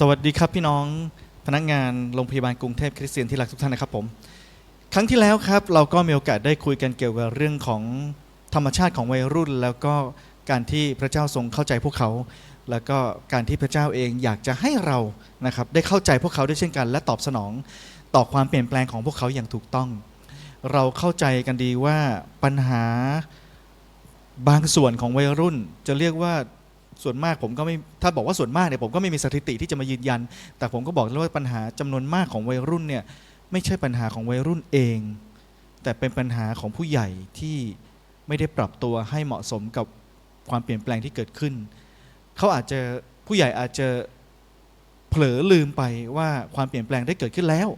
สวัสดีครับพี่น้องพนักงานโรงพยาบาลกรุงเทพคริสเตียนที่รักทุกท่านนะครับผมครั้งที่แล้วครับเราก็มีโอกาสได้คุยกันเกี่ยวกับเรื่องของธรรมชาติของวัยรุ่น แล้วก็การที่พระเจ้าทรงเข้าใจพวกเขา แล้วก็การที่พระเจ้าเองอยากจะให้เรานะครับได้เข้าใจพวกเขาด้วยเช่นกัน และตอบสนองต่อความเปลี่ยนแปลงของพวกเขาอย่างถูกต้อง เราเข้าใจกันดีว่าปัญหาบางส่วนของวัยรุ่น จะเรียกว่า ส่วนมากผมก็ไม่ถ้าบอกว่าส่วนมากเนี่ยผมก็ไม่มีสถิติที่จะมายืนยัน แต่ผมก็บอกเลยว่าปัญหาจำนวนมากของวัยรุ่นเนี่ยไม่ใช่ปัญหาของวัยรุ่นเอง แต่เป็นปัญหาของผู้ใหญ่ที่ไม่ได้ปรับตัวให้เหมาะสมกับความเปลี่ยนแปลงที่เกิดขึ้น เขาอาจจะผู้ใหญ่อาจจะเผลอลืมไปว่าความเปลี่ยนแปลงได้เกิดขึ้นแล้ว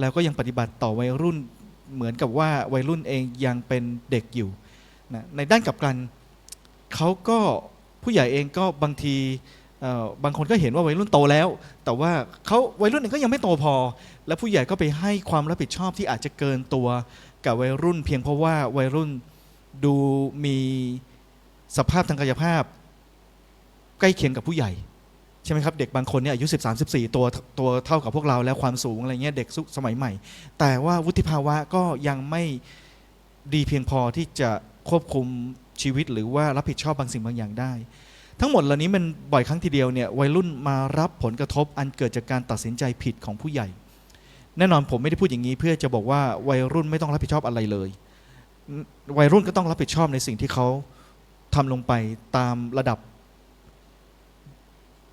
แล้วก็ยังปฏิบัติต่อวัยรุ่นเหมือนกับว่าวัยรุ่นเองยังเป็นเด็กอยู่นะในด้านกลับกันเขาก็ ผู้ใหญ่เองก็บางทีบางคนก็เห็นว่าวัยรุ่นโตแล้ว แต่ว่าเขาวัยรุ่นเองก็ยังไม่โตพอ และผู้ใหญ่ก็ไปให้ความรับผิดชอบที่อาจจะเกินตัวกับวัยรุ่น เพียงเพราะว่าวัยรุ่นดูมีสภาพทางกายภาพ ใกล้เคียงกับผู้ใหญ่ใช่ไหมครับเด็กบางคนเนี่ยอายุ13 14ตัวตัวเท่ากับพวกเราแล้วความสูงอะไรเงี้ยเด็กสุสมัยใหม่ แต่ว่าวุฒิภาวะก็ยังไม่ดีเพียงพอที่จะควบคุม ชีวิต หรือว่ารับผิดชอบบางสิ่งบางอย่างได้ ทั้งหมดเหล่านี้มันบ่อยครั้งทีเดียวเนี่ยวัยรุ่นมารับผลกระทบอันเกิดจากการตัดสินใจผิดของผู้ใหญ่ แน่นอนผมไม่ได้พูดอย่างนี้ เพื่อจะบอกว่าวัยรุ่นไม่ต้องรับผิดชอบอะไรเลย วัยรุ่นก็ต้องรับผิดชอบในสิ่งที่เขาทำลงไปตามระดับ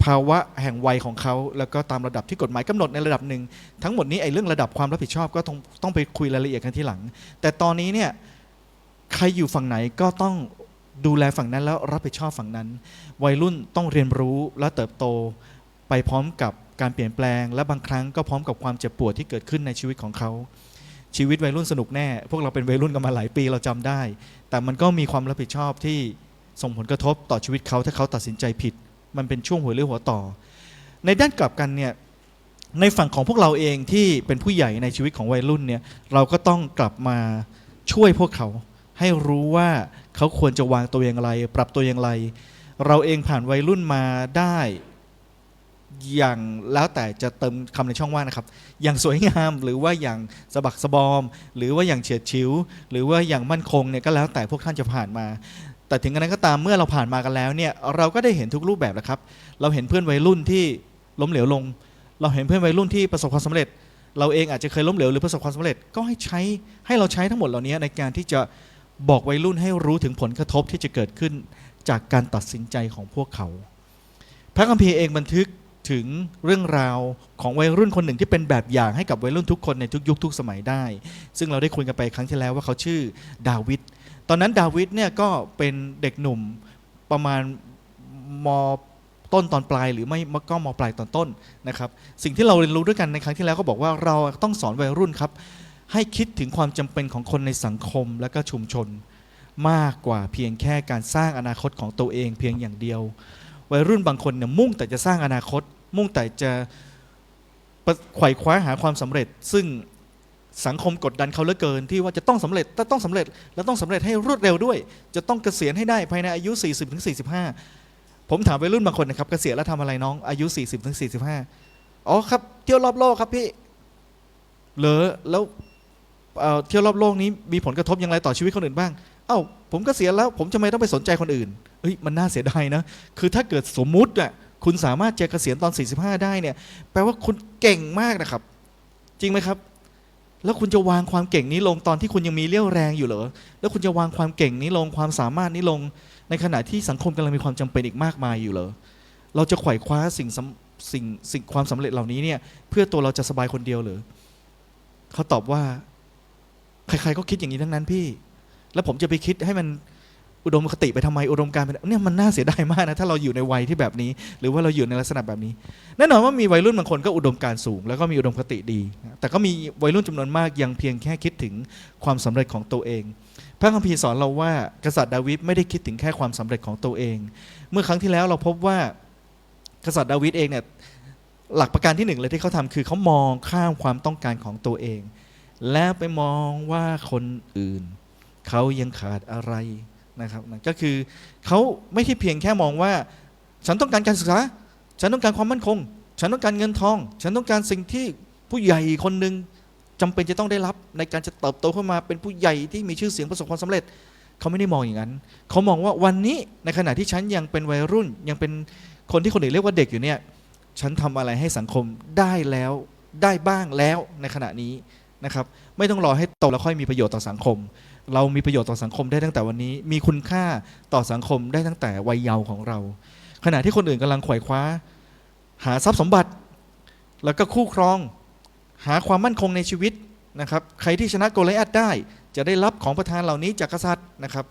ภาวะแห่งวัยของเขาแล้วก็ตามระดับที่กฎหมายกำหนดในระดับหนึ่งทั้งหมดนี้ไอ้เรื่องระดับความรับผิดชอบก็ต้องต้องไปคุยรายละเอียดกันทีหลัง แต่ตอนนี้เนี่ย ใครอยู่ฝั่งไหนก็ต้องดูแลฝั่งนั้นแล้วรับผิดชอบฝั่งนั้น วัยรุ่นต้องเรียนรู้และเติบโตไปพร้อมกับการเปลี่ยนแปลง และบางครั้งก็พร้อมกับความเจ็บปวดที่เกิดขึ้นในชีวิตของเขา ชีวิตวัยรุ่นสนุกแน่ พวกเราเป็นวัยรุ่นกันมาหลายปีเราจำได้ แต่มันก็มีความรับผิดชอบที่ส่งผลกระทบต่อชีวิตเขาถ้าเขาตัดสินใจผิด มันเป็นช่วงหัวเรือหัวต่อ ในด้านกลับกันเนี่ยในฝั่งของพวกเราเองที่เป็นผู้ใหญ่ในชีวิตของวัยรุ่นเนี่ยเราก็ต้องกลับมาช่วยพวกเขา ให้รู้ว่าเขาควรจะวางตัวอย่างไร ปรับตัวอย่างไร เราเองผ่านวัยรุ่นมาได้อย่างแล้วแต่จะเติมคำในช่องว่างนะครับ อย่างสวยงามหรือว่าอย่างสะบักสะบอม หรือว่าอย่างเฉียดฉิว หรือว่าอย่างมั่นคงเนี่ยก็แล้วแต่พวกท่านจะผ่านมา แต่ถึงกระนั้นก็ตามเมื่อเราผ่านมากันแล้วเนี่ยเราก็ได้เห็นทุกรูปแบบแล้วครับ เราเห็นเพื่อนวัยรุ่นที่ล้มเหลวลง เราเห็นเพื่อนวัยรุ่นที่ประสบความสำเร็จ เราเองอาจจะเคยล้มเหลวหรือประสบความสำเร็จก็ให้ใช้ให้เราใช้ทั้งหมดเหล่านี้ในการที่จะ บอกวัยรุ่นให้รู้ถึงผลกระทบที่จะเกิดขึ้นจากการตัดสินใจของพวกเขา พระคัมภีร์เองบันทึกถึงเรื่องราวของวัยรุ่นคนหนึ่งที่เป็นแบบอย่างให้กับวัยรุ่นทุกคนในทุกยุคทุกสมัยได้ ซึ่งเราได้คุยกันไปครั้งที่แล้วว่าเขาชื่อดาวิด ตอนนั้นดาวิดเนี่ยก็เป็นเด็กหนุ่มประมาณมต้นตอนปลายหรือไม่ก็มปลายตอนต้นนะครับ สิ่งที่เราเรียนรู้ด้วยกันในครั้งที่แล้วก็บอกว่าเราต้องสอนวัยรุ่นครับ ให้คิดถึงความจำเป็นของคนในสังคมและก็ชุมชน มากกว่าเพียงแค่การสร้างอนาคตของตัวเองเพียงอย่างเดียว วัยรุ่นบางคนเนี่ยมุ่งแต่จะสร้างอนาคต มุ่งแต่จะไขว่คว้าหาความสำเร็จ ซึ่งสังคมกดดันเขาเหลือเกิน ที่ว่าจะต้องสำเร็จต้องสำเร็จ และต้องสำเร็จให้รวดเร็วด้วย จะต้องเกษียณให้ได้ภายในอายุ 40ถึง45ผมถามวัยรุ่นบางคนนะครับเกษียณแล้วทำอะไรน้องอายุ 40ถึง45อ๋อครับเที่ยวรอบโลกครับพี่เหรอแล้ว เที่ยวรอบโลกนี้มีผลกระทบอย่างไรต่อชีวิตคนอื่นบ้าง เอ้าผมก็เกษียแล้ว ผมจะไม่ต้องไปสนใจคนอื่นเฮ้ยมันน่าเสียดายนะ คือถ้าเกิดสมมุติอะคุณสามารถจะเกษียณตอน 45 ได้เนี่ย แปลว่าคุณเก่งมากนะครับ จริงไหมครับ แล้วคุณจะวางความเก่งนี้ลงตอนที่คุณยังมีเรี่ยวแรงอยู่เหรอ แล้วคุณจะวางความเก่งนี้ลงความสามารถนี้ลง ในขณะที่สังคมกำลังมีความจำเป็นอีกมากมายอยู่เหรอ เราจะไขว่คว้าสิ่งสำสิ่งสิ่งความสำเร็จเหล่านี้เนี่ย เพื่อตัวเราจะสบายคนเดียวเหรอเขาตอบว่า ใครๆก็คิดอย่างนี้ทั้งนั้นพี่ แล้วผมจะไปคิดให้มันอุดมคติไปทำไมอุดมการณ์ไปเนี่ยมันน่าเสียดายมากนะถ้าเราอยู่ในวัยที่แบบนี้ หรือว่าเราอยู่ในลักษณะแบบนี้แน่นอนว่ามีวัยรุ่นบางคนก็อุดมการสูง แล้วก็มีอุดมคติดี แต่ก็มีวัยรุ่นจำนวนมากยังเพียงแค่คิดถึงความสำเร็จของตัวเอง พระคัมภีร์สอนเราว่ากษัตริย์ดาวิดไม่ได้คิดถึงแค่ความสำเร็จของตัวเอง เมื่อครั้งที่แล้วเราพบว่ากษัตริย์ดาวิดเองเนี่ยหลักประการที่หนึ่งเลยที่เขาทำคือเขามองข้ามความต้องการของตัวเอง แล้วไปมองว่าคนอื่น เขายังขาดอะไรนะครับก็คือเขาไม่ใช่เพียงแค่มองว่า ฉันต้องการการศึกษา ฉันต้องการความมั่นคง ฉันต้องการเงินทอง ฉันต้องการสิ่งที่ผู้ใหญ่คนหนึ่งจำเป็นจะต้องได้รับในการจะเติบโตขึ้นมาเป็นผู้ใหญ่ที่มีชื่อเสียงประสบความสำเร็จ เขาไม่ได้มองอย่างนั้นเขามองว่าวันนี้ในขณะที่ฉันยังเป็นวัยรุ่น ยังเป็นคนที่คนอื่นเรียกว่าเด็กอยู่เนี่ยฉันทำอะไรให้สังคมได้แล้วได้บ้างแล้วในขณะนี้ นะครับไม่ต้องรอให้โตแล้วค่อยมีประโยชน์ต่อสังคม เรามีประโยชน์ต่อสังคมได้ตั้งแต่วันนี้ มีคุณค่าต่อสังคมได้ตั้งแต่วัยเยาว์ของเรา ขณะที่คนอื่นกำลังขว่คว้า หาทรัพย์สมบัติ แล้วก็คู่ครอง หาความมั่นคงในชีวิตนะครับใครที่ชนะโกลิอัตได้ จะได้รับของประทานเหล่านี้จากกษัตริย์นะครับ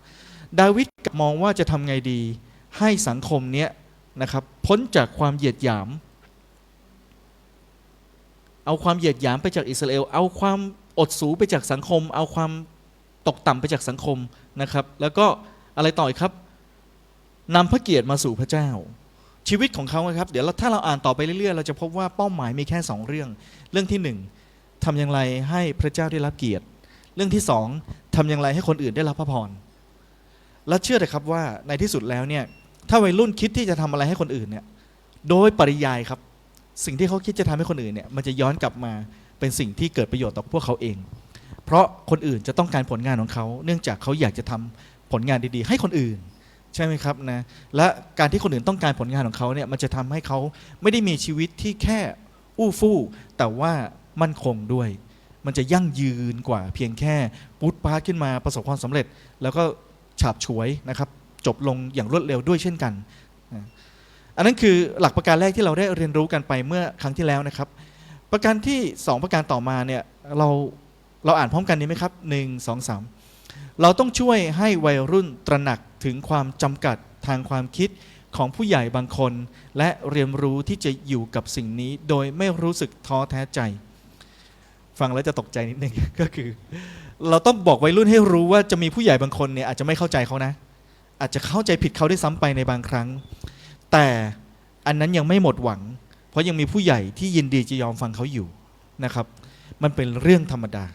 ดาวิดก็มองว่าจะทำไงดี ให้สังคมเนี้ยนะครับพ้นจากความเหยียดหยาม เอาความเหยียดหยามไปจากอิสราเอล เอาความอดสูไปจากสังคม เอาความตกต่ำไปจากสังคมนะครับ แล้วก็อะไรต่ออีกครับนำพระเกียรติมาสู่พระเจ้า ชีวิตของเขาครับ เดี๋ยวถ้าเราอ่านต่อไปเรื่อยๆ เราจะพบว่าเป้าหมายมีแค่สองเรื่อง เรื่องที่หนึ่งทำอย่างไรให้พระเจ้าได้รับเกียรติ เรื่องที่สองทำอย่างไรให้คนอื่นได้รับพระพรและเชื่อเถอะครับว่าในที่สุดแล้วเนี่ยถ้าวัยรุ่นคิดที่จะทำอะไรให้คนอื่นเนี่ยโดยปริยายครับ สิ่งที่เขาคิดจะทำให้คนอื่นเนี่ยมันจะย้อนกลับมาเป็นสิ่งที่เกิดประโยชน์ต่อพวกเขาเอง เพราะคนอื่นจะต้องการผลงานของเขาเนื่องจากเขาอยากจะทำผลงานดีๆ ให้คนอื่น ใช่ไหมครับนะและการที่คนอื่นต้องการผลงานของเขาเนี่ยมันจะทำให้เขาไม่ได้มีชีวิตที่แค่อู้ฟู่แต่ว่ามั่นคงด้วย มันจะยั่งยืนกว่าเพียงแค่ปูดปาขึ้นมาประสบความสำเร็จ แล้วก็ฉาบฉวยนะครับจบลงอย่างรวดเร็วด้วยเช่นกันนะ อันนั้นคือหลักประการแรกที่เราได้เรียนรู้กันไปเมื่อครั้งที่แล้วนะครับ ประการที่ 2 ประการต่อมาเนี่ยเราเราอ่านพร้อมกันนี้ไหมครับ 1 2 3 เราต้องช่วยให้วัยรุ่นตระหนักถึงความจำกัดทางความคิดของผู้ใหญ่บางคน และเรียนรู้ที่จะอยู่กับสิ่งนี้โดยไม่รู้สึกท้อแท้ใจ ฟังแล้วจะตกใจนิดนึง ก็คือ เราต้องบอกวัยรุ่นให้รู้ว่าจะมีผู้ใหญ่บางคนเนี่ยอาจจะไม่เข้าใจเขานะ อาจจะเข้าใจผิดเขาได้ซ้ำไปในบางครั้ง แต่อันนั้นยังไม่หมดหวัง เพราะยังมีผู้ใหญ่ที่ยินดีจะยอมฟังเขาอยู่นะครับ มันเป็นเรื่องธรรมดา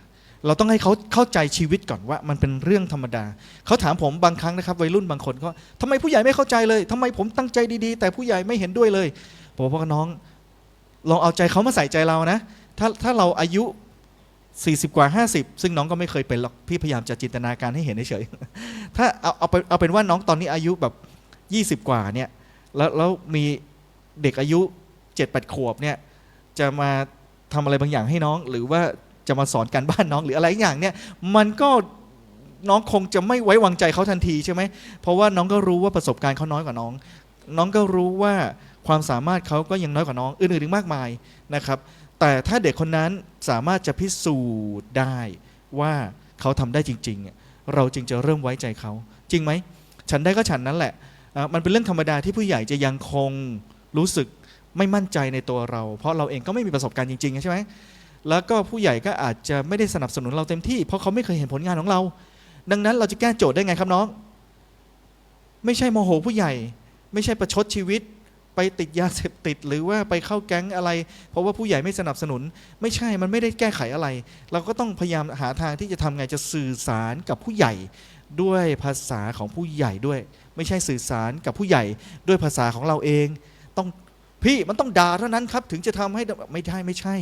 เราต้องให้เขาเข้าใจชีวิตก่อนว่า มันเป็นเรื่องธรรมดา เขาถามผมบางครั้งนะครับ วัยรุ่นบางคนก็ทำไมผู้ใหญ่ไม่เข้าใจเลยทำไมผมตั้งใจดีๆ แต่ผู้ใหญ่ไม่เห็นด้วยเลยผมบอกว่าน้องลองเอาใจเขามาใส่ใจเรานะถ้าถ้าเราอายุ 40 กว่า 50 ซึ่งน้องก็ไม่เคยเป็นหรอกพี่พยายามจะจินตนาการให้เห็นเฉยๆถ้าเอาเอาเป็นเอาเป็นว่าน้องตอนนี้อายุแบบ 20 กว่าเนี่ย แล้วแล้วมีเด็กอายุ7-8ขวบเนี่ยจะมาทำอะไรบางอย่างให้น้อง หรือว่าจะมาสอนการบ้านน้องหรืออะไรอย่างเนี่ยมันก็น้องคงจะไม่ไว้วางใจเขาทันทีใช่ไหมเพราะว่าน้องก็รู้ว่าประสบการณ์เขาน้อยกว่าน้อง น้องก็รู้ว่าความสามารถเขาก็ยังน้อยกว่าน้องอื่นๆอีกมากมายนะครับ แต่ถ้าเด็กคนนั้นสามารถจะพิสูจน์ได้ว่าเขาทำได้จริง ๆ เราจึงจะเริ่มไว้ใจเขา จริงไหมฉันได้ก็ฉันนั้นแหละ มันเป็นเรื่องธรรมดาที่ผู้ใหญ่จะยังคงรู้สึกไม่มั่นใจในตัวเรา เพราะเราเองก็ไม่มีประสบการณ์จริงๆใช่ไหมแล้วก็ผู้ใหญ่ก็อาจจะไม่ได้สนับสนุนเราเต็มที่ เพราะเขาไม่เคยเห็นผลงานของเรา ดังนั้นเราจะแก้โจทย์ได้ไงครับน้อง ไม่ใช่โมโหผู้ใหญ่ ไม่ใช่ประชดชีวิต ไปติดยาเสพติด หรือว่าไปเข้าแก๊งอะไร เพราะว่าผู้ใหญ่ไม่สนับสนุน ไม่ใช่มันไม่ได้แก้ไขอะไร เราก็ต้องพยายามหาทางที่จะทำไงจะสื่อสารกับผู้ใหญ่ด้วยภาษาของผู้ใหญ่ด้วย ไม่ใช่สื่อสารกับผู้ใหญ่ด้วยภาษาของเราเอง ต้องพี่มันต้องด่าเท่านั้นครับ ถึงจะทำให้ไม่ได้ไม่ใช่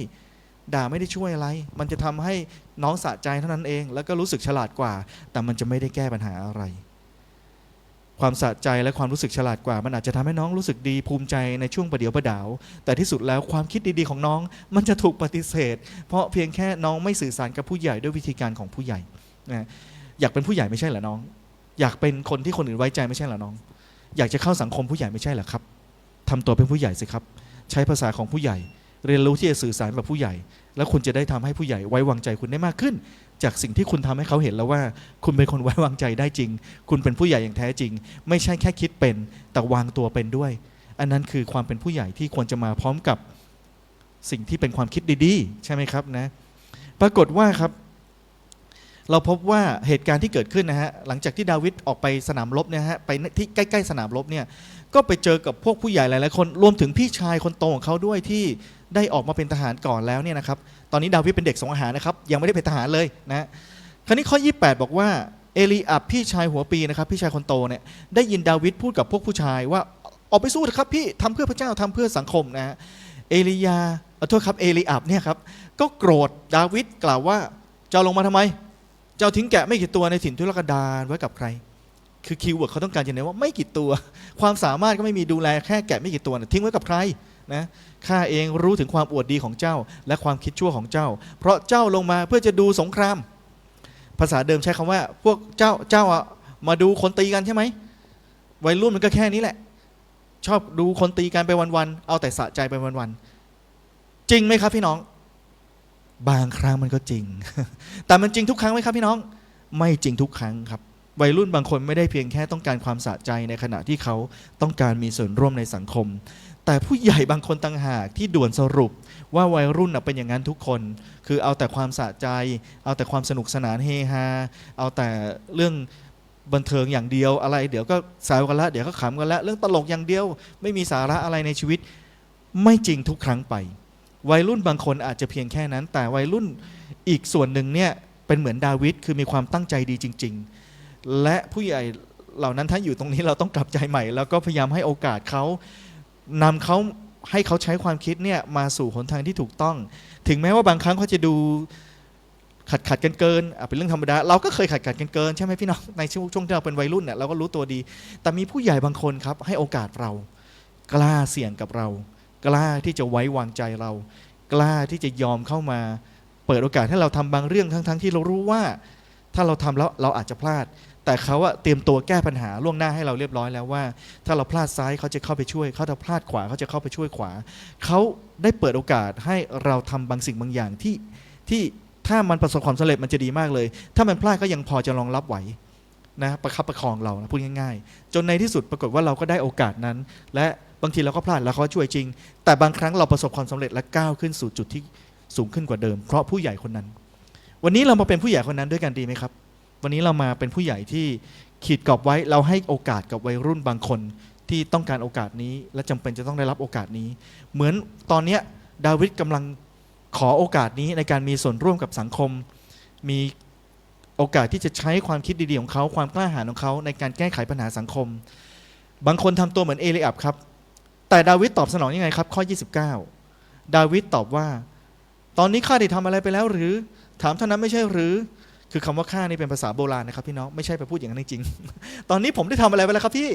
ด่าไม่ได้ช่วยอะไร มันจะทำให้น้องสะใจเท่านั้นเอง แล้วก็รู้สึกฉลาดกว่า แต่มันจะไม่ได้แก้ปัญหาอะไร ความสะใจและความรู้สึกฉลาดกว่า มันอาจจะทำให้น้องรู้สึกดีภูมิใจในช่วงประเดี๋ยวประดาว แต่ที่สุดแล้วความคิดดีๆของน้อง มันจะถูกปฏิเสธ เพราะเพียงแค่น้องไม่สื่อสารกับผู้ใหญ่ด้วยวิธีการของผู้ใหญ่นะอยากเป็นผู้ใหญ่ไม่ใช่เหรอน้อง อยากเป็นคนที่คนอื่นไว้ใจไม่ใช่เหรอน้อง อยากจะเข้าสังคมผู้ใหญ่ไม่ใช่เหรอครับทำตัวเป็นผู้ใหญ่สิครับ ใช้ภาษาของผู้ใหญ่ เรียนรู้ที่จะสื่อสารกับผู้ใหญ่ แล้วคุณจะได้ทำให้ผู้ใหญ่ไว้วางใจคุณได้มากขึ้น จากสิ่งที่คุณทำให้เขาเห็นแล้วว่า คุณเป็นคนไว้วางใจได้จริง คุณเป็นผู้ใหญ่อย่างแท้จริง ไม่ใช่แค่คิดเป็น แต่วางตัวเป็นด้วย อันนั้นคือความเป็นผู้ใหญ่ที่ควรจะมาพร้อมกับสิ่งที่เป็นความคิดดีๆ ใช่ไหมครับนะ ปรากฏว่าครับ เราพบว่าเหตุการณ์ที่เกิดขึ้นนะฮะหลังจากที่ดาวิดออกไปสนามรบเนี่ยฮะไปที่ใกล้ๆสนามรบเนี่ยก็ไปเจอกับพวกผู้ใหญ่หลายๆคนรวมถึงพี่ชายคนโตของเขาด้วยที่ได้ออกมาเป็นทหารก่อนแล้วเนี่ยนะครับตอนนี้ดาวิดเป็นเด็กสงอาหารนะครับยังไม่ได้เป็นทหารเลยนะคราวนี้ข้อ 28 บอกว่าเอลีอับพี่ชายหัวปีนะครับพี่ชายคนโตเนี่ยได้ยินดาวิดพูดกับพวกผู้ชายว่าออกไปสู้เถอะครับพี่ทำเพื่อพระเจ้าทำเพื่อสังคมนะฮะเอลียาเออโทษครับเอลีอับเนี่ยครับก็โกรธดาวิดกล่าวว่าจ้าลงมาทำไม เจ้าทิ้งแกะไม่กี่ตัวในถิ่นทุรกันดารไว้กับใคร คือคีย์เวิร์ดเขาต้องการจะเน้นว่าไม่กี่ตัว ความสามารถก็ไม่มีดูแลแค่แกะไม่กี่ตัวนะทิ้งไว้กับใครนะข้าเองรู้ถึงความอวดดีของเจ้า และความคิดชั่วของเจ้า เพราะเจ้าลงมาเพื่อจะดูสงคราม ภาษาเดิมใช้คำว่า พวกเจ้าเจ้าอะมาดูคนตีกันใช่ไหมวัยรุ่นมันก็แค่นี้แหละ ชอบดูคนตีกันไปวันๆเอาแต่สะใจไปวันๆจริงไหมครับพี่น้อง บางครั้งมันก็จริง แต่มันจริงทุกครั้งไหมครับพี่น้อง ไม่จริงทุกครั้งครับ วัยรุ่นบางคนไม่ได้เพียงแค่ต้องการความสะใจในขณะที่เขาต้องการมีส่วนร่วมในสังคม แต่ผู้ใหญ่บางคนต่างหากที่ด่วนสรุปว่าวัยรุ่นเป็นอย่างนั้นทุกคน คือเอาแต่ความสะใจ เอาแต่ความสนุกสนานเฮฮา เอาแต่เรื่องบันเทิงอย่างเดียวอะไร เดี๋ยวก็แซวกันละเดี๋ยวก็ขำกันละเรื่องตลกอย่างเดียว ไม่มีสาระอะไรในชีวิต ไม่จริงทุกครั้งไป วัยรุ่นบางคนอาจจะเพียงแค่นั้น แต่วัยรุ่นอีกส่วนหนึ่งเนี่ยเป็นเหมือนดาวิดคือมีความตั้งใจดีจริง ๆ และผู้ใหญ่เหล่านั้นถ้าอยู่ตรงนี้เราต้องกลับใจใหม่ แล้วก็พยายามให้โอกาสเขานำเขาให้เขาใช้ความคิดเนี่ยมาสู่หนทางที่ถูกต้อง ถึงแม้ว่าบางครั้งเขาจะดูขัดขัดกันเกินอะเป็นเรื่องธรรมดา เราก็เคยขัดขัดกันเกินใช่ไหมพี่น้องในช่วงช่วงที่เราเป็นวัยรุ่นเนี่ยเราก็รู้ตัวดี แต่มีผู้ใหญ่บางคนครับให้โอกาสเรากล้าเสี่ยงกับเรา กล้าที่จะไว้วางใจเรา กล้าที่จะยอมเข้ามา เปิดโอกาสให้เราทำบางเรื่องทั้งๆที่เรารู้ว่า ถ้าเราทำแล้วเราอาจจะพลาด แต่เขาอะเตรียมตัวแก้ปัญหาล่วงหน้าให้เราเรียบร้อยแล้วว่า ถ้าเราพลาดซ้ายเขาจะเข้าไปช่วย เขาจะพลาดขวาเขาจะเข้าไปช่วยขวา เขาได้เปิดโอกาสให้เราทำบางสิ่งบางอย่างที่ที่ถ้ามันประสบความสำเร็จมันจะดีมากเลย ถ้ามันพลาดก็ยังพอจะรองรับไหวนะประคับประคองเรานะพูดง่าย ๆ จนในที่สุดปรากฏว่าเราก็ได้โอกาสนั้น และ บางทีเราก็พลาดแล้วเขาช่วยจริง แต่บางครั้งเราประสบความสำเร็จและก้าวขึ้นสู่จุดที่สูงขึ้นกว่าเดิม เพราะผู้ใหญ่คนนั้น วันนี้เรามาเป็นผู้ใหญ่คนนั้นด้วยกันดีไหมครับ วันนี้เรามาเป็นผู้ใหญ่ที่ขีดกรอบไว้เราให้โอกาสกับวัยรุ่นบางคนที่ต้องการโอกาสนี้ และจำเป็นจะต้องได้รับโอกาสนี้ เหมือนตอนนี้ดาวิดกำลังขอโอกาสนี้ในการมีส่วนร่วมกับสังคม มีโอกาสที่จะใช้ความคิดดีๆของเขา ความกล้าหาญของเขาในการแก้ไขปัญหาสังคม บางคนทำตัวเหมือนเอลีอับครับ แต่ดาวิดตอบสนองยังไงครับ ข้อ 29 ดาวิดตอบว่า ตอนนี้ข้าได้ทำอะไรไปแล้วหรือ ถามเท่านั้นไม่ใช่หรือ คือคำว่าข้านี่เป็นภาษาโบราณนะครับพี่น้อง ไม่ใช่ไปพูดอย่างนั้นจริง ตอนนี้ผมได้ทำอะไรไปแล้วครับพี่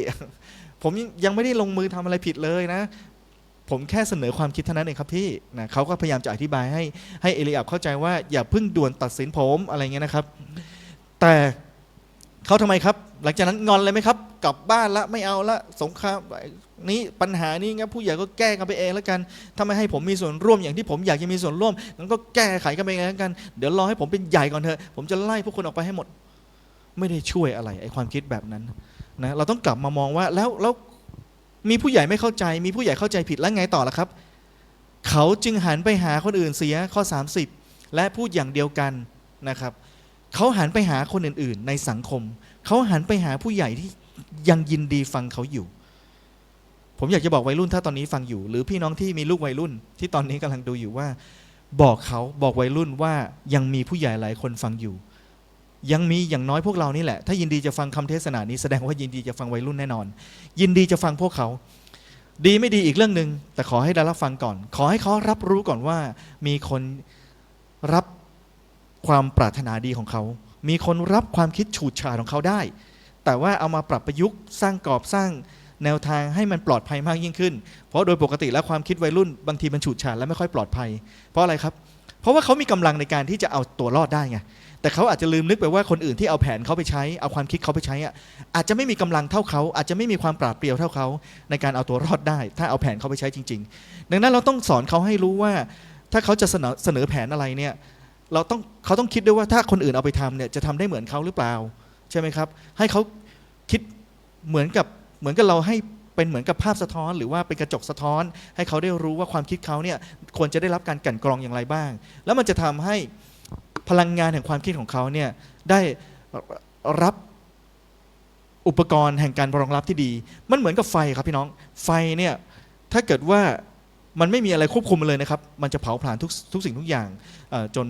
ผมยังไม่ได้ลงมือทำอะไรผิดเลยนะ ผมแค่เสนอความคิดเท่านั้นเองครับพี่นะเขาก็พยายามจะอธิบายให้ให้เอลีอับเข้าใจว่าอย่าเพิ่งด่วนตัดสินผมอะไรเงี้ยนะครับ แต่ เขาทำไมครับ หลังจากนั้นงอนเลยไหมครับ กลับบ้านละไม่เอาละสงครามนี้ปัญหานี้งั้นผู้ใหญ่ก็แก้กันไปเองแล้วกันถ้าไม่ให้ผมมีส่วนร่วมอย่างที่ผมอยากจะมีส่วนร่วมงั้นก็แก้ไขกันไปเองแล้วกัน เดี๋ยวรอให้ผมเป็นใหญ่ก่อนเถอะผมจะไล่พวกคนออกไปให้หมด ไม่ได้ช่วยอะไรไอ้ความคิดแบบนั้นนะเราต้องกลับมามองว่าแล้วแล้วมีผู้ใหญ่ไม่เข้าใจ มีผู้ใหญ่เข้าใจผิดแล้วไงต่อล่ะครับ เขาจึงหันไปหาคนอื่นเสียข้อ 30 และพูดอย่างเดียวกันนะครับ เขาหันไปหาคนอื่น ๆ ในสังคม เขาหันไปหาผู้ใหญ่ที่ยังยินดีฟังเขาอยู่ ผมอยากจะบอกวัยรุ่นถ้าตอนนี้ฟังอยู่ หรือพี่น้องที่มีลูกวัยรุ่น ที่ตอนนี้กำลังดูอยู่ว่า บอกเขาบอกวัยรุ่นว่ายังมีผู้ใหญ่หลายคนฟังอยู่ ยังมีอย่างน้อยพวกเรานี่แหละ ถ้ายินดีจะฟังคำเทศนานี้แสดงว่ายินดีจะฟังวัยรุ่นแน่นอน ยินดีจะฟังพวกเขา ดีไม่ดีอีกเรื่องหนึ่งแต่ขอให้ได้รับฟังก่อน ขอให้เขารับรู้ก่อนว่า มีคนรับ ความปรารถนาดีของเขา มีคนรับความคิดฉูดฉาดของเขาได้ แต่ว่าเอามาปรับประยุกต์สร้างกรอบสร้างแนวทางให้มันปลอดภัยมากยิ่งขึ้น เพราะโดยปกติแล้วความคิดวัยรุ่นบางทีมันฉูดฉาดและไม่ค่อยปลอดภัย เพราะอะไรครับ เพราะว่าเขามีกำลังในการที่จะเอาตัวรอดได้ไง แต่เขาอาจจะลืมนึกไปว่าคนอื่นที่เอาแผนเขาไปใช้ เอาความคิดเขาไปใช้อะอาจจะไม่มีกำลังเท่าเขา อาจจะไม่มีความปราดเปรียวเท่าเขา ในการเอาตัวรอดได้ ถ้าเอาแผนเขาไปใช้จริง ๆ ดังนั้นเราต้องสอนเขาให้รู้ว่า ถ้าเขาจะเสนอเสนอแผนอะไรเนี่ย เราต้องเขาต้องคิดด้วยว่าถ้าคนอื่นเอาไปทำเนี่ยจะทำได้เหมือนเขาหรือเปล่า ใช่ไหมครับ ให้เขาคิดเหมือนกับเหมือนกับเราให้เป็นเหมือนกับภาพสะท้อน หรือว่าเป็นกระจกสะท้อน ให้เขาได้รู้ว่าความคิดเขาเนี่ยควรจะได้รับการกั่นกรองอย่างไรบ้าง แล้วมันจะทำให้พลังงานแห่งความคิดของเขาเนี่ยได้รับอุปกรณ์แห่งการรองรับที่ดี มันเหมือนกับไฟครับพี่น้อง ไฟเนี่ยถ้าเกิดว่ามันไม่มีอะไรควบคุมมันเลยนะครับ มันจะเผาผลาญทุกทุกสิ่งทุกอย่างจน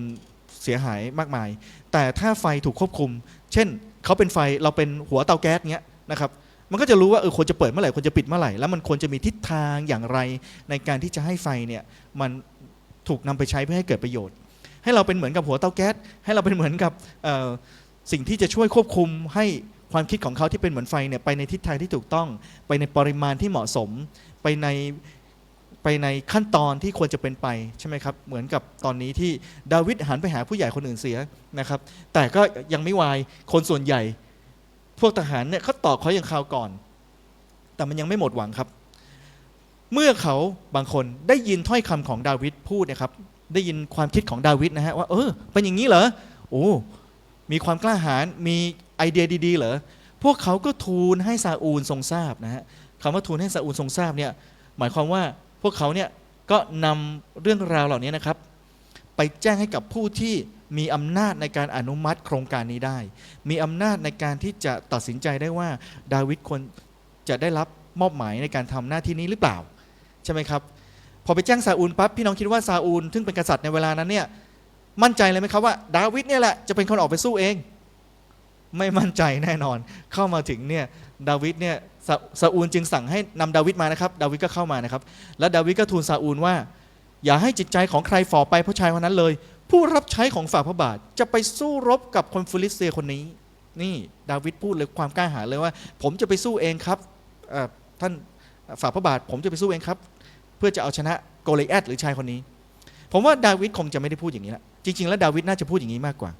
เสียหายมากมาย แต่ถ้าไฟถูกควบคุม เช่นเขาเป็นไฟเราเป็นหัวเตาแก๊สเงี้ยนะครับมันก็จะรู้ว่าเออควรจะเปิดเมื่อไหร่ควรจะปิดเมื่อไหร่แล้วมันควรจะมีทิศทางอย่างไร ในการที่จะให้ไฟเนี่ยมันถูกนำไปใช้เพื่อให้เกิดประโยชน์ ให้เราเป็นเหมือนกับหัวเตาแก๊สให้เราเป็นเหมือนกับสิ่งที่จะช่วยควบคุมให้ความคิดของเขาที่เป็นเหมือนไฟเนี่ยไปในทิศทางที่ถูกต้อง ไปในปริมาณที่เหมาะสม ไปใน ไปในขั้นตอนที่ควรจะเป็นไปใช่ไหมครับ เหมือนกับตอนนี้ที่ดาวิดหันไปหาผู้ใหญ่คนอื่นเสียนะครับ แต่ก็ยังไม่วายคนส่วนใหญ่ พวกทหารเนี่ยเขาต่อเขาอย่างคราวก่อน แต่มันยังไม่หมดหวังครับ เมื่อเขาบางคนได้ยินถ้อยคำของดาวิดพูดนะครับ ได้ยินความคิดของดาวิดนะฮะว่าเออเป็นอย่างนี้เหรอโอ้มีความกล้าหาญมีไอเดียดีๆเหรอพวกเขาก็ทูลให้ซาอูลทรงทราบนะฮะคำว่าทูลให้ซาอูลทรงทราบเนี่ยหมายความว่า พวกเขาเนี่ยก็นำเรื่องราวเหล่านี้นะครับ ไปแจ้งให้กับผู้ที่มีอำนาจในการอนุมัติโครงการนี้ได้ มีอำนาจในการที่จะตัดสินใจได้ว่าดาวิดควรจะได้รับมอบหมายในการทำหน้าที่นี้หรือเปล่า ใช่ไหมครับ พอไปแจ้งซาอูลปั๊บพี่น้องคิดว่าซาอูลซึ่งเป็นกษัตริย์ในเวลานั้นเนี่ยมั่นใจเลยไหมครับว่า ดาวิดเนี่ยแหละจะเป็นคนออกไปสู้เอง ไม่มั่นใจแน่นอน เข้ามาถึงเนี่ยดาวิดเนี่ย ซาซาอูลจึงสั่งให้นำดาวิดมานะครับ ดาวิดก็เข้ามานะครับ แล้วดาวิดก็ทูลซาอูลว่า อย่าให้จิตใจของใครฝ่อไปเพราะชายคนนั้นเลย ผู้รับใช้ของฝ่าพระบาทจะไปสู้รบกับคนฟิลิสเตียคนนี้ นี่ดาวิดพูดเลยความกล้าหาญเลยว่า ผมจะไปสู้เองครับท่านฝ่าพระบาท ผมจะไปสู้เองครับ เพื่อจะเอาชนะโกลิแอตหรือชายคนนี้ ผมว่าดาวิดคงจะไม่ได้พูดอย่างนี้ละจริง ๆ แล้วดาวิดน่าจะพูดอย่างนี้มากกว่า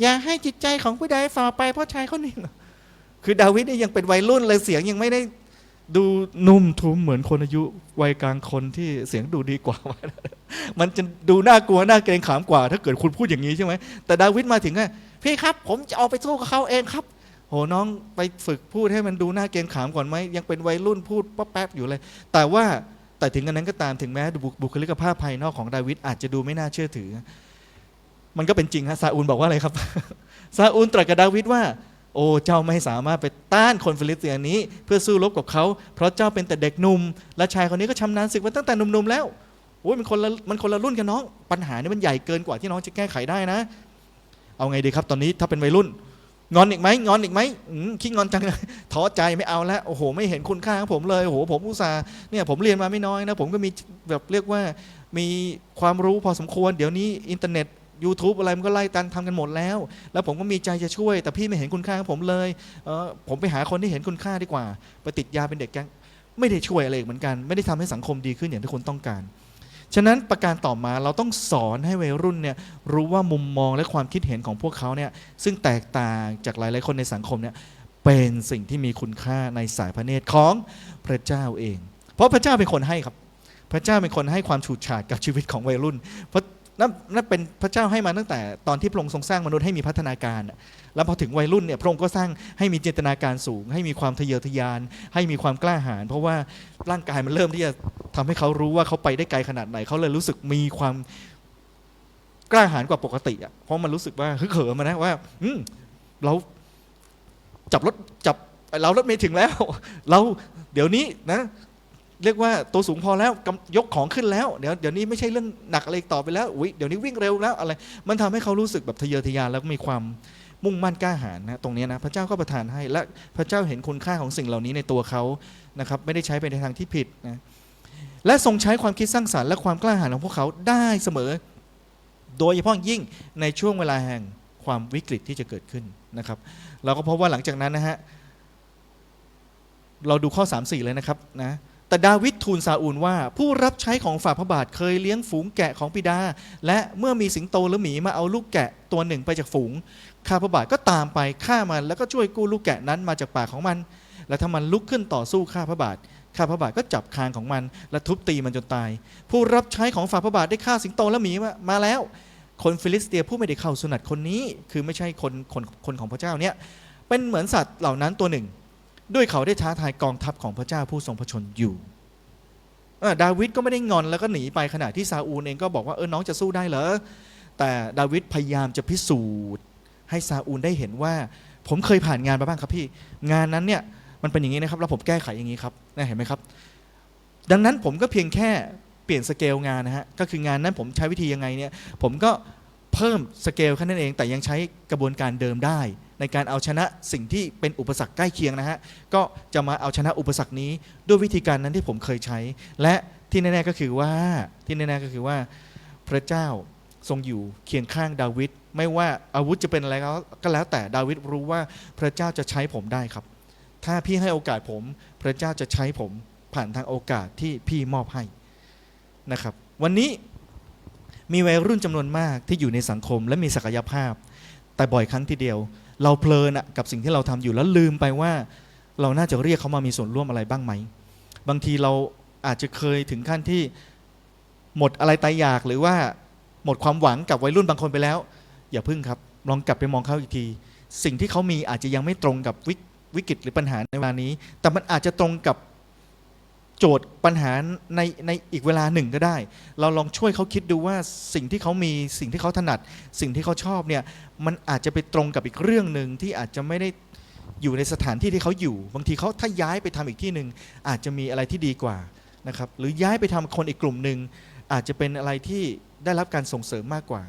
อย่าให้จิตใจของผู้ใดฝ่อไปเพราะชายคนนี้ คือดาวิดนี่ยังเป็นวัยรุ่นเลยเสียงยังไม่ได้ดูนุ่มทุ้มเหมือนคนอายุวัยกลางคนที่เสียงดูดีกว่า มันจะดูน่ากลัวน่าเกรงขามกว่า ถ้าเกิดคุณพูดอย่างนี้ใช่ไหมแต่ดาวิดมาถึงอะพี่ครับ ผมจะเอาไปสู้กับเขาเองครับ โหน้องไปฝึกพูดให้มันดูน่าเกรงขามก่อนไหมยังเป็นวัยรุ่นพูดป๊อปแป๊บอยู่เลย แต่ว่าแต่ถึงกันนั้นก็ตามถึงแม้บุบุคลิกภาพภายนอกของดาวิดอาจจะดูไม่น่าเชื่อถือ มันก็เป็นจริงฮะซาอูลบอกว่าอะไรครับซาอูลตรัสกับดาวิดว่า โอ้เจ้าไม่สามารถไปต้านคนฟิลิสเตียนนี้ เพื่อสู้รบกับเขา เพราะเจ้าเป็นแต่เด็กหนุ่มและชายคนนี้ก็ชำนาญศึกมาตั้งแต่หนุ่มๆแล้วโอ้ยมันคนละมันคนละรุ่นกันน้อง ปัญหานี่มันใหญ่เกินกว่าที่น้องจะแก้ไขได้นะ เอาไงดีครับตอนนี้ถ้าเป็นวัยรุ่น งอนอีกไหมงอนอีกไหมอืมขี้งอนจังท้อใจไม่เอาแล้วโอ้โห ไม่เห็นคุณค่าของผมเลยโอ้โหผมอุตส่าห์เนี่ยผมเรียนมาไม่น้อยนะผมก็มีแบบเรียกว่ามีความรู้พอสมควร เดี๋ยวนี้อินเทอร์เน็ต YouTube อะไรมันก็ไล่ตันทำกันหมดแล้ว แล้วผมก็มีใจจะช่วย แต่พี่ไม่เห็นคุณค่าของผมเลยเออผมไปหาคนที่เห็นคุณค่าดีกว่า ไปติดยาเป็นเด็กแก๊งไม่ได้ช่วยอะไรเหมือนกัน ไม่ได้ทำให้สังคมดีขึ้นอย่างที่คุณต้องการ ฉะนั้นประการต่อมาเราต้องสอนให้วัยรุ่นเนี่ยรู้ว่ามุมมองและความคิดเห็นของพวกเขาเนี่ยซึ่งแตกต่างจากหลาย ๆ คนในสังคมเนี่ยเป็นสิ่งที่มีคุณค่าในสายพระเนตรของพระเจ้าเอง เพราะพระเจ้าเป็นคนให้ครับ พระเจ้าเป็นคนให้ความฉูดฉาดกับชีวิตของวัยรุ่นเพราะ นั่นนั่นเป็นพระเจ้าให้มาตั้งแต่ตอนที่พระองค์ทรงสร้างมนุษย์ให้มีพัฒนาการ แล้วพอถึงวัยรุ่นเนี่ยพระองค์ก็สร้างให้มีจินตนาการสูง ให้มีความทะเยอทะยาน ให้มีความกล้าหาญเพราะว่าร่างกายมันเริ่มที่จะทำให้เขารู้ว่าเขาไปได้ไกลขนาดไหนเขาเลยรู้สึกมีความกล้าหาญกว่าปกติอะเพราะมันรู้สึกว่าฮึกเหิมมานะว่า อืเราจับรถจับเรารถเมล์ถึงแล้ว เราเดี๋ยวนี้นะ เรียกว่าตัวสูงพอแล้วยกของขึ้นแล้วเดี๋ยวเดี๋ยวนี้ไม่ใช่เรื่องหนักอะไรต่อไปแล้วอุ๊ยเดี๋ยวนี้วิ่งเร็วแล้วอะไร มันทำให้เขารู้สึกแบบทะเยอทะยานแล้วมีความมุ่งมั่นกล้าหาญนะตรงนี้นะพระเจ้าก็ประทานให้และพระเจ้าเห็นคุณค่าของสิ่งเหล่านี้ในตัวเขานะครับไม่ได้ใช้ไปในทางที่ผิดนะและทรงใช้ความคิดสร้างสรรค์และความกล้าหาญของพวกเขาได้เสมอ โดยเฉพาะยิ่งในช่วงเวลาแห่งความวิกฤตที่จะเกิดขึ้นนะครับ เราก็พบว่าหลังจากนั้นนะฮะเราดูข้อ 3 4 เลยนะครับนะ แต่ดาวิดทูลซาอูลว่า ผู้รับใช้ของฝ่าพระบาทเคยเลี้ยงฝูงแกะของปิดา และเมื่อมีสิงโตหรือหมีมาเอาลูกแกะตัวหนึ่งไปจากฝูง ข้าพระบาทก็ตามไปฆ่ามันแล้วก็ช่วยกู้ลูกแกะนั้นมาจากปากของมัน และถ้ามันลุกขึ้นต่อสู้ข้าพระบาทข้าพระบาทก็จับคางของมัน และทุบตีมันจนตาย ผู้รับใช้ของฝ่าพระบาทได้ฆ่าสิงโตและหมีมาแล้ว คนฟิลิสเตียผู้ไม่ได้เข้าสุนัตคนนี้ คือไม่ใช่คนคนคนของพระเจ้าเนี่ยเป็นเหมือนสัตว์เหล่านั้นตัวหนึ่ง ด้วยเขาได้ท้าทายกองทัพของพระเจ้าผู้ทรงพระชนอยู่ดาวิดก็ไม่ได้งอนแล้วก็หนีไปขณะที่ซาอูลเองก็บอกว่าเออน้องจะสู้ได้เหรอแต่ดาวิดพยายามจะพิสูจน์ ให้ซาอูลได้เห็นว่า ผมเคยผ่านงานมาบ้างครับพี่ งานนั้นเนี่ยมันเป็นอย่างนี้นะครับแล้วผมแก้ไขอย่างนี้ครับนะเห็นไหมครับ ดังนั้นผมก็เพียงแค่เปลี่ยนสเกลงานนะฮะก็คืองานนั้นผมใช้วิธียังไงเนี่ยผมก็เพิ่มสเกลแค่นั้นเอง แต่ยังใช้กระบวนการเดิมได้ ในการเอาชนะสิ่งที่เป็นอุปสรรคใกล้เคียงนะฮะก็จะมาเอาชนะอุปสรรคนี้ด้วยวิธีการนั้นที่ผมเคยใช้ และที่แน่ๆก็คือว่าที่แน่ๆก็คือว่าพระเจ้าทรงอยู่เคียงข้างดาวิดไม่ว่าอาวุธจะเป็นอะไรก็แล้วแต่ดาวิดรู้ว่าพระเจ้าจะใช้ผมได้ครับ ถ้าพี่ให้โอกาสผม พระเจ้าจะใช้ผมผ่านทางโอกาสที่พี่มอบให้นะครับ วันนี้มีวัยรุ่นจำนวนมากที่อยู่ในสังคมและมีศักยภาพ แต่บ่อยครั้งทีเดียว เราเพลินกับสิ่งที่เราทำอยู่แล้วลืมไปว่า เราน่าจะเรียกเขามามีส่วนร่วมอะไรบ้างไหม บางทีเราอาจจะเคยถึงขั้นที่หมดอะไรตายอยากหรือว่าหมดความหวังกับวัยรุ่นบางคนไปแล้ว อย่าพึ่งครับ ลองกลับไปมองเขาอีกที สิ่งที่เขามีอาจจะยังไม่ตรงกับวิกวิกฤตหรือปัญหาในเวลานี้ แต่มันอาจจะตรงกับ โจทย์ปัญหาในในอีกเวลาหนึ่งก็ได้ เราลองช่วยเขาคิดดูว่าสิ่งที่เขามีสิ่งที่เขาถนัด สิ่งที่เขาชอบเนี่ยมันอาจจะไปตรงกับอีกเรื่องหนึ่งที่อาจจะไม่ได้อยู่ในสถานที่ที่เขาอยู่ บางทีเขาถ้าย้ายไปทำอีกที่หนึ่งอาจจะมีอะไรที่ดีกว่านะครับหรือย้ายไปทำคนอีกกลุ่มหนึ่งอาจจะเป็นอะไรที่ได้รับการส่งเสริมมากกว่า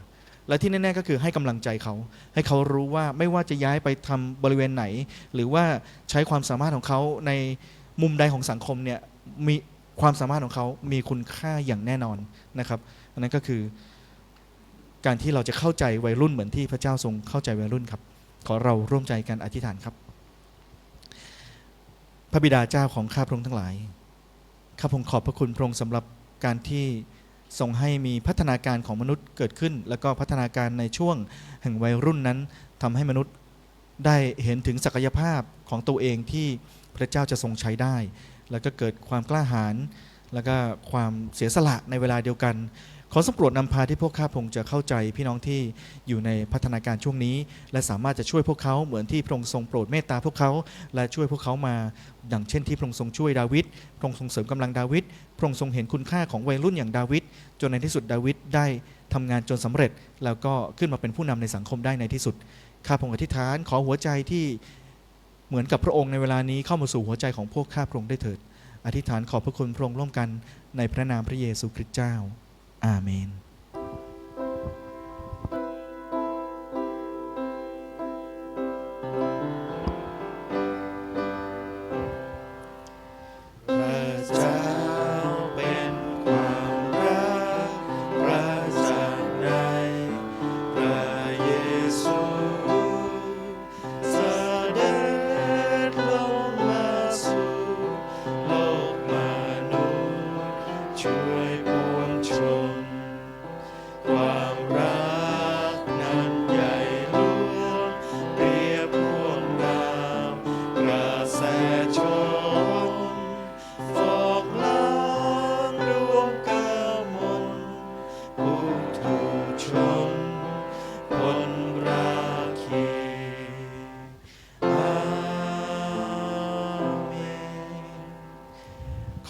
และที่แน่ๆก็คือให้กำลังใจเขา ให้เขารู้ว่าไม่ว่าจะย้ายไปทำบริเวณไหน หรือว่าใช้ความสามารถของเขาในมุมใดของสังคมเนี่ย มีความสามารถของเขามีคุณค่าอย่างแน่นอนนะครับ อันนั้นก็คือการที่เราจะเข้าใจวัยรุ่นเหมือนที่พระเจ้าทรงเข้าใจวัยรุ่นครับ ขอเราร่วมใจกันอธิษฐานครับ พระบิดาเจ้าของข้าพระองค์ทั้งหลาย ข้าพระองค์ขอบพระคุณพระองค์สำหรับการที่ทรงให้มีพัฒนาการของมนุษย์เกิดขึ้น แล้วก็พัฒนาการในช่วงแห่งวัยรุ่นนั้นทำให้มนุษย์ได้เห็นถึงศักยภาพของตัวเองที่พระเจ้าจะทรงใช้ได้ แล้วก็เกิดความกล้าหาญแล้วก็ความเสียสละในเวลาเดียวกัน ขอสำรวจนำพาที่พวกข้าพงจะเข้าใจพี่น้องที่อยู่ในพัฒนาการช่วงนี้ และสามารถจะช่วยพวกเขาเหมือนที่พระองค์ทรงโปรดเมตตาพวกเขา และช่วยพวกเขามาดังเช่นที่พระองค์ทรงช่วยดาวิดพระองค์ทรงเสริมกำลังดาวิดพระองค์ทรงเห็นคุณค่าของวัยรุ่นอย่างดาวิดจนในที่สุดดาวิดได้ทำงานจนสำเร็จ แล้วก็ขึ้นมาเป็นผู้นำในสังคมได้ในที่สุดข้าพงอธิษฐานขอหัวใจที่ เหมือนกับพระองค์ในเวลานี้เข้ามาสู่หัวใจของพวกข้าพระองค์ได้เถิด อธิษฐานขอบพระคุณพระองค์ร่วมกันในพระนามพระเยซูคริสต์เจ้า อาเมน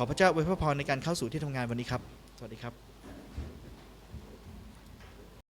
ขอพระเจ้าอวยพระพรในการเข้าสู่ที่ทำงานวันนี้ครับ